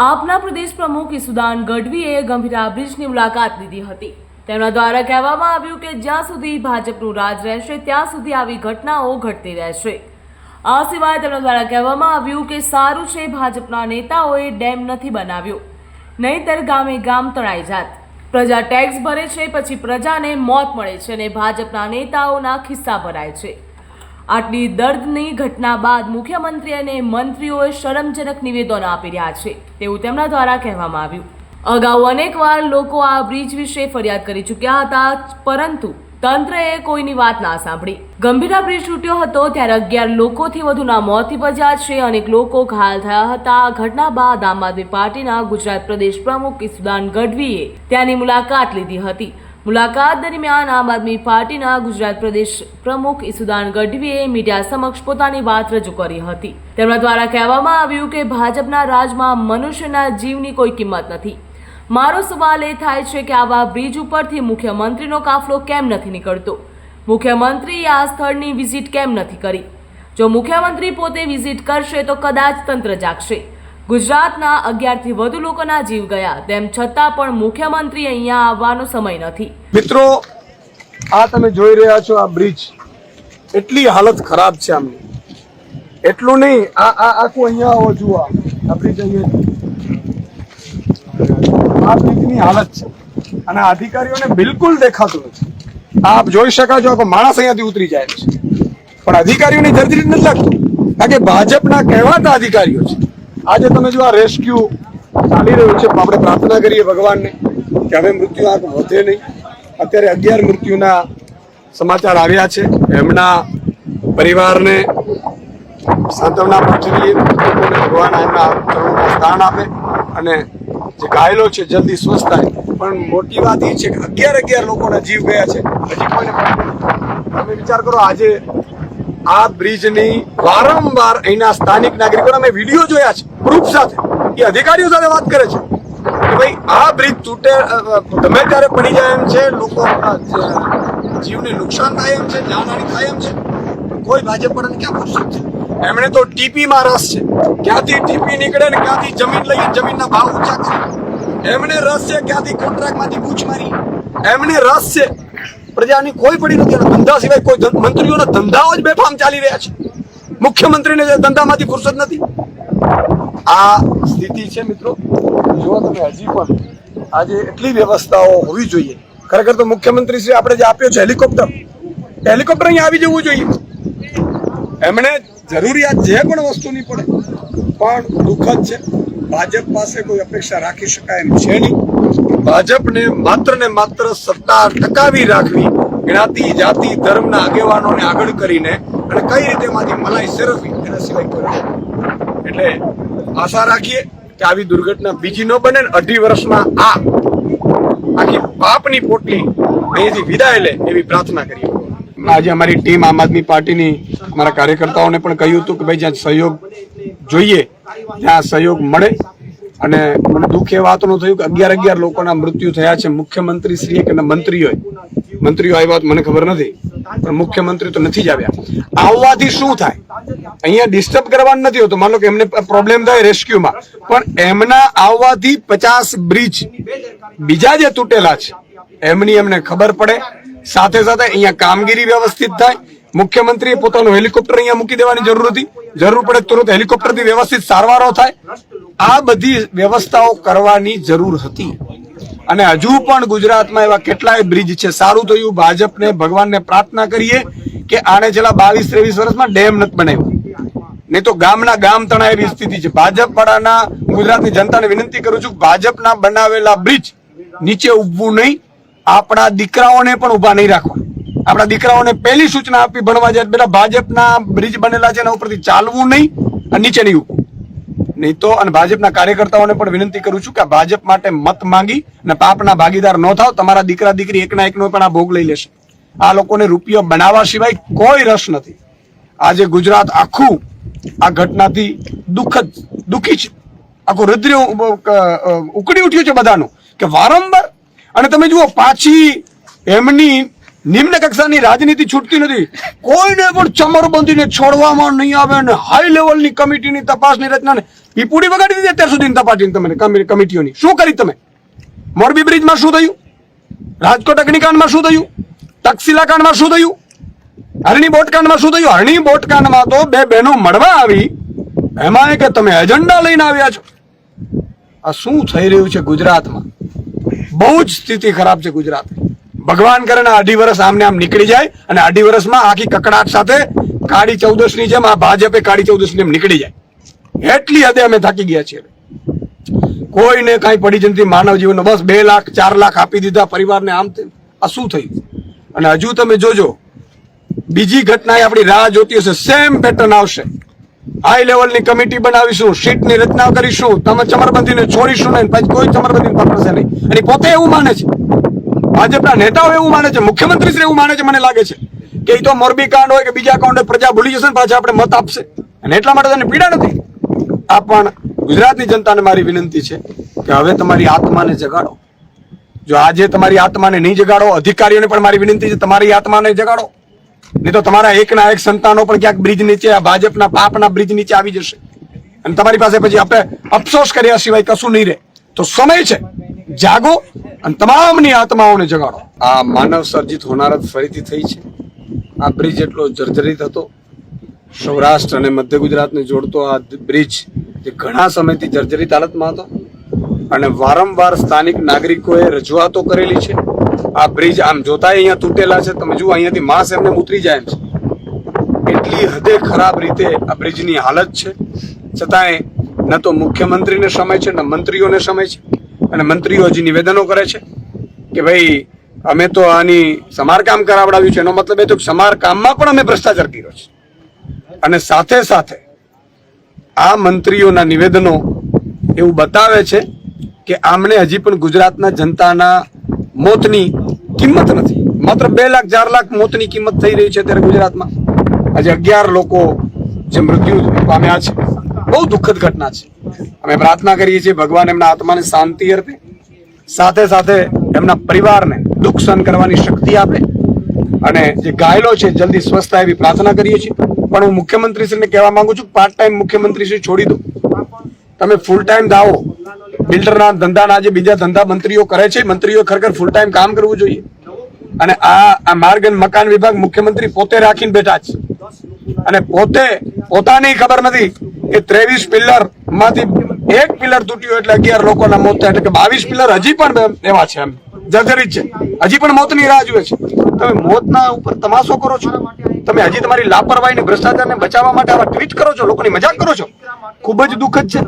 આપના પ્રદેશ પ્રમુખ ઈસુદાન ગઢવીએ ગંભીરા બ્રિજની મુલાકાત લીધી હતી. તેમના દ્વારા કહેવામાં આવ્યું કે જ્યાં સુધી ભાજપનું રાજ રહેશે, ત્યાં સુધી આવી ઘટનાઓ ઘટતી રહેશે. આ સિવાય તેમના દ્વારા કહેવામાં આવ્યું કે સારું છે ભાજપના નેતાઓએ ડેમ નથી બનાવ્યો. નહીંતર ગામે ગામ તણાઈ જાત. પ્રજા ટેક્સ ભરે છે, પછી પ્રજાને મોત મળે છે અને ભાજપના નેતાઓના ખિસ્સા ભરાય છે. આટલી દર્દની ઘટના બાદ મુખ્યમંત્રી અને મંત્રીઓએ શરમજનક નિવેદનો આપી રહ્યા છે. તેવું તેમના દ્વારા કહેવામાં આવ્યું. અગાઉ અનેકવાર લોકો આ બ્રિજ વિશે ફરિયાદ કરી ચૂક્યા હતા, પરંતુ તંત્રએ કોઈની વાત ના સાંભળી. ગંભીરા બ્રિજ તૂટ્યો હતો ત્યારે અગિયાર લોકોથી વધુના મોત નિપજ્યા છે. અનેક લોકો ઘાયલ થયા હતા. ઘટના બાદ આમ આદમી પાર્ટીના ગુજરાત પ્રદેશ પ્રમુખ ઈસુદાન ગઢવીએ ત્યાંની મુલાકાત લીધી હતી. મુલાકાત દરમિયાન આમ આદમી પાર્ટીના ગુજરાત પ્રદેશ પ્રમુખ ઈસુદાન ગઢવીએ મીડિયા સમક્ષ પોતાની વાત રજૂ કરી હતી. તેમના દ્વારા કહેવામાં આવ્યું કે ભાજપના રાજમાં મનુષ્યના જીવની કોઈ કિંમત નથી. મારો સવાલ એ થાય છે કે આવા બ્રિજ ઉપરથી મુખ્યમંત્રીનો કાફલો કેમ નથી નીકળતો? મુખ્યમંત્રીએ આ સ્થળની વિઝિટ કેમ નથી કરી? જો મુખ્યમંત્રી પોતે વિઝિટ કરશે તો કદાચ તંત્ર જાગશે. ગુજરાતના અગિયારથી વધુ લોકોના જીવ ગયા, તેમ છતાં પણ મુખ્યમંત્રી અહીંયા આવવાનો સમય નથી. મિત્રો, આ તમે જોઈ રહ્યા છો આ બ્રિજ. એટલી હાલત ખરાબ છે આમની. એટલું નહીં, આ આ આખું અહીંયા જુઓ. આ બ્રિજ અહીંયા આ બ્રિજની હાલત છે. અને અધિકારીઓને બિલકુલ દેખાતું નથી. આપ જોઈ શકા છો કે માણસ અહીંયાથી ઉતરી જાય છે. પણ અધિકારીઓની જર્જરી નથી લાગતું. કારણ કે ભાજપના કહેવાતા અધિકારીઓ છે. આજે તમે જો આ રેસ્ક્યુ ચાલી રહ્યું છે, આપણે પ્રાર્થના કરીએ ભગવાનને કે હવે મૃત્યુ આંક વધે નહીં. અત્યારે અગિયાર મૃત્યુના સમાચાર આવ્યા છે. એમના પરિવારને સાંત્વના પાઠવીએ ભગવાન એમના ચરણોમાં સ્થાન આપે અને જે ઘાયલો છે, જલ્દી સ્વસ્થ થાય. પણ મોટી વાત એ છે કે અગિયાર અગિયાર લોકોના જીવ ગયા છે. હજી કોઈને તમે વિચાર કરો, આજે આ બ્રિજની વારંવાર અહીંના સ્થાનિક નાગરિકોના મેં વીડિયો જોયા છે. પ્રૂફ સાથે, એ અધિકારીઓ સાથે વાત કરે છે કે ભાઈ, આ બ્રિજ તૂટે ગમે ત્યારે પડી જાય એમ છે, લોકો જીવને નુકસાન થાય એમ છે, જાનહાની થાય એમ છે કોઈ ભાજપ પણ ક્યાં ફુરસત છે? એમણે તો ટીપી માં રસ છે. ક્યાંથી ટીપી નીકળે ને ક્યાંથી જમીન લઈએ, જમીનના ભાવ ઊંચા છે. એમને રસ છે ક્યાંથી કોન્ટ્રાક્ટમાંથી પૂછ મારી? એમને રસ છે. પ્રજાની કોઈ પડી નથી અને ધંધા સિવાય કોઈ મંત્રીઓના ધંધાઓ જ બેફામ ચાલી રહ્યા છે. મુખ્યમંત્રીને ધંધામાંથી ફુરસત નથી. આ સ્થિતિ છે મિત્રો. જો તમે હજી પણ આજે એટલી વ્યવસ્થાઓ હોવી જોઈએ. ખરેખર તો મુખ્યમંત્રી શ્રી આપણે જે આપ્યો છે હેલિકોપ્ટર હેલિકોપ્ટર અહીંયા આવી જવું જોઈએ. એમણે જરૂરિયાત જે પણ વસ્તુની પડે, પણ દુઃખદ છે. ભાજપ પાસે કોઈ અપેક્ષા રાખી શકાય એમ છે નહીં. ભાજપને માત્ર ને માત્ર સત્તા ટકાવી રાખવી જ્ઞાતિ જાતિ, ધર્મના આગેવાનોને આગળ કરીને અને કઈ રીતે એમાંથી મલાઈ સેરવવી, એના સિવાય કોઈ એટલે આશા રાખીએ કે આવી દુર્ઘટના બીજી ન બને ને અઢી વર્ષમાં આ આખી પાપની પોટલી અહીંયાથી વિદાય લે એવી પ્રાર્થના કરીએ. આજે અમારી ટીમ આમ આદમી પાર્ટીની, અમારા કાર્યકર્તાઓને પણ કહ્યું હતું કે ભાઈ જ્યાં સહયોગ જોઈએ, ત્યાં સહયોગ મળે. અને મને દુઃખ એ વાતનું થયું કે અગિયાર અગિયાર લોકોના મૃત્યુ થયા છે. મુખ્યમંત્રી શ્રીએ કે મંત્રીઓએ? મંત્રીઓ આવી વાત મને ખબર નથી. મુખ્યમંત્રી તો નથી જ આવ્યા. આવવાથી શું થાય? અહીંયા ડિસ્ટર્બ કરવાનું નથી હોતું. માનો કે એમને પ્રોબ્લેમ થાય રેસ્ક્યુમાં પણ એમના આવવાથી પચાસ બ્રિજ બીજા જે તૂટેલા છે, એમની એમને ખબર પડે. સાથે સાથે અહીંયા કામગીરી વ્યવસ્થિત થાય. મુખ્યમંત્રીએ પોતાનું હેલિકોપ્ટર અહીંયા મૂકી દેવાની જરૂર હતી. જરૂર પડે તુરંત હેલિકોપ્ટરથી વ્યવસ્થિત સારવારો થાય. આ બધી વ્યવસ્થાઓ કરવાની જરૂર હતી. અને હજુ પણ ગુજરાતમાં એવા કેટલાય બ્રિજ છે. સારું થયું ભાજપને, ભગવાનને પ્રાર્થના કરીએ કે આને છેલ્લા બાવીસ, ત્રેવીસ વર્ષમાં ડેમ નથી બનાવ્યો. નહીં તો ગામના ગામ તણાય એવી સ્થિતિ છે. ભાજપ વાળાના ગુજરાતની જનતાને વિનંતી કરું છું, ભાજપના બનાવેલા બ્રિજ નીચે ઉભવું નહીં. આપણા દીકરાઓને પણ ઊભા નહીં રાખવા. આપણા દીકરાઓને પહેલી સૂચના આપી ભણવા જાય બેટા ભાજપના બ્રિજ બનેલા છે એના ઉપરથી ચાલવું નહીં અને નીચે નહીં ઉભવું નહીં તો અને ભાજપના કાર્યકર્તાઓને પણ વિનંતી કરું છું કે ભાજપ માટે મત માંગી અને પાપના ભાગીદાર ન થાવ, તમારા દીકરા દીકરી એકના એકનો પણ આ ભોગ લઈ લેશે. આ લોકોને રૂપિયો બનાવવા સિવાય કોઈ રસ નથી. આજે ગુજરાત આખું આ ઘટનાથી દુઃખદ, દુઃખી છે. આખું હૃદય ઉકળી ઉઠ્યું છે બધાનું કે વારંવાર. અને તમે જુઓ, પાછી એમની નિમ્ન કક્ષાની રાજનીતિ છૂટતી નથી. કોઈને પણ ચમર બંધીને છોડવામાં નહીં આવે અને હાઈ લેવલની કમિટીની તપાસની રચના ને પૂરી વગાડી દીધી અત્યાર સુધી જનતા પાર્ટીની તમે કમિટીઓની. શું કરી તમે? મોરબી બ્રિજમાં શું થયું? રાજકોટ અગ્નિકાંડમાં શું થયું? તક્ષશિલા કાંડમાં શું થયું? હરણી બોટકાંડમાં શું થયું? હરણી બોટકાંડમાં તો બે બહેનો મળવા આવી. એમાં કે તમે એજન્ડા લઈને આવ્યા છો. આ શું થઈ રહ્યું છે ગુજરાતમાં? બહુ જ સ્થિતિ ખરાબ છે ગુજરાત. ભગવાન કરે અઢી વર્ષ આમને આમ નીકળી જાય અને અઢી વર્ષમાં આખી કકડાટ સાથે કાળી ચૌદશની જેમ આ ભાજપે કાળી ચૌદશની જેમ નીકળી જાય. એટલી હદે અમે થાકી ગયા છીએ. કોઈને કાંઈ પડી જતી માનવ જીવનનો બસ બે લાખ, ચાર લાખ આપી દીધા. પરિવારને આમ આ શું થયું? અને હજુ તમે જોજો, બીજી ઘટના એ આપણી રાહ જોતી હશે. સેમ પેટર્ન આવશે. હાઈ લેવલની કમિટી બનાવીશું શીટની રચના કરીશું, તમે ચમરબંધીને છોડીશું નહીં, પછી કોઈ ચમરબંધીને પકડશે નહીં. અને પોતે એવું માને છે. ભાજપના નેતાઓ એવું માને છે મુખ્યમંત્રી શ્રી એવું માને છે, મને લાગે છે. કે એ તો મોરબી કાંડ હોય કે બીજા કાંડ હોય, પ્રજા ભૂલી જશે ને પાછા આપણે મત આપશે. અને એટલા માટે તેને પીડા નથી. આ પણ ગુજરાતની જનતાને મારી વિનંતી છે કે હવે તમારી આત્માને જગાડો. જો આજે તમારી આત્માને નહીં જગાડો, અધિકારીઓને પણ મારી વિનંતી છે, તમારી આત્માને જગાડો. નહીં તો તમારા એકના એક સંતાનો પણ ક્યાંક બ્રિજ નીચે, આ ભાજપના પાપના બ્રિજ નીચે આવી જશે. અને તમારી પાસે પછી આપણે અફસોસ કર્યા સિવાય કશું નહીં રહે. તો સમય છે. જાગો અને તમામની આત્માઓને જગાડો. આ માનવ સર્જિત હોનારત ફરીથી થઈ છે. આ બ્રિજ એટલો જર્જરિત હતો. સૌરાષ્ટ્ર અને મધ્ય ગુજરાતને જોડતો આ બ્રિજ જે ઘણા સમયથી જર્જરિત હાલતમાં હતો અને વારંવાર સ્થાનિક નાગરિકોએ રજૂઆતો કરેલી છે. આ બ્રિજ આમ જોતા અહીંયા તૂટેલા છે. તમે જુઓ, અહીંયાથી માસ એમને ઉતરી જાય એમ છે. એટલી હદે ખરાબ રીતે આ બ્રિજની હાલત છે. છતાંય ન તો મુખ્યમંત્રીને સમય છે, ન મંત્રીઓને સમય છે. અને મંત્રીઓ હજી નિવેદનો કરે છે કે ભાઈ, અમે તો આની સમારકામ કરાવડાવ્યું છે. એનો મતલબ એ તો સમારકામમાં પણ અમે ભ્રષ્ટાચાર કર્યો છે. અને સાથે સાથે આ મંત્રીઓના નિવેદનો એવું બતાવે છે કે આમણે હજી પણ ગુજરાતના જનતાના મોતની કિંમત નથી. માત્ર બે લાખ, ચાર લાખ મોતની કિંમત થઈ રહી છે અત્યારે ગુજરાતમાં. આજે અગિયાર લોકો જે મૃત્યુ પામ્યા છે, બહુ દુઃખદ ઘટના છે. અમે પ્રાર્થના કરીએ છીએ ભગવાન એમના આત્માને શાંતિ અર્પે, સાથે સાથે એમના પરિવારને દુઃખ સહન કરવાની શક્તિ આપે, અને જે ઘાયલો છે, જલ્દી સ્વસ્થ એવી પ્રાર્થના કરીએ છીએ. પણ હું મુખ્યમંત્રીશ્રીને કહેવા માંગુ છું પાર્ટ ટાઈમ મુખ્યમંત્રીશ્રી છોડી દો. તમે ફૂલ ટાઈમ દાવો બિલ્ડરના ધંધાના જે બીજા ધંધા મંત્રીઓ કરે છે, મંત્રીઓ ખરેખર ફૂલ ટાઈમ કામ કરવું જોઈએ. અને આ આ માર્ગ અને મકાન વિભાગ મુખ્યમંત્રી પોતે રાખીને બેઠા છે. અને પોતે પોતાની ખબર નથી કે ત્રેવીસ પિલરમાંથી એક પિલ્લર તૂટ્યું એટલે અગિયાર લોકોના મોત થયા એટલે કે બાવીસ પિલર હજી પણ એવા છે એમ. જર્જરિત છે. હજી પણ મોતની રાહ જુએ છે. તમે મોતના ઉપર તમાશો કરો છો? તમે હજી તમારી લાપરવાહી ને ભ્રષ્ટાચારને બચાવવા માટે આવા ટ્વીટ કરો છો, લોકોની મજાક કરો છો? ખૂબ જ દુઃખદ છે.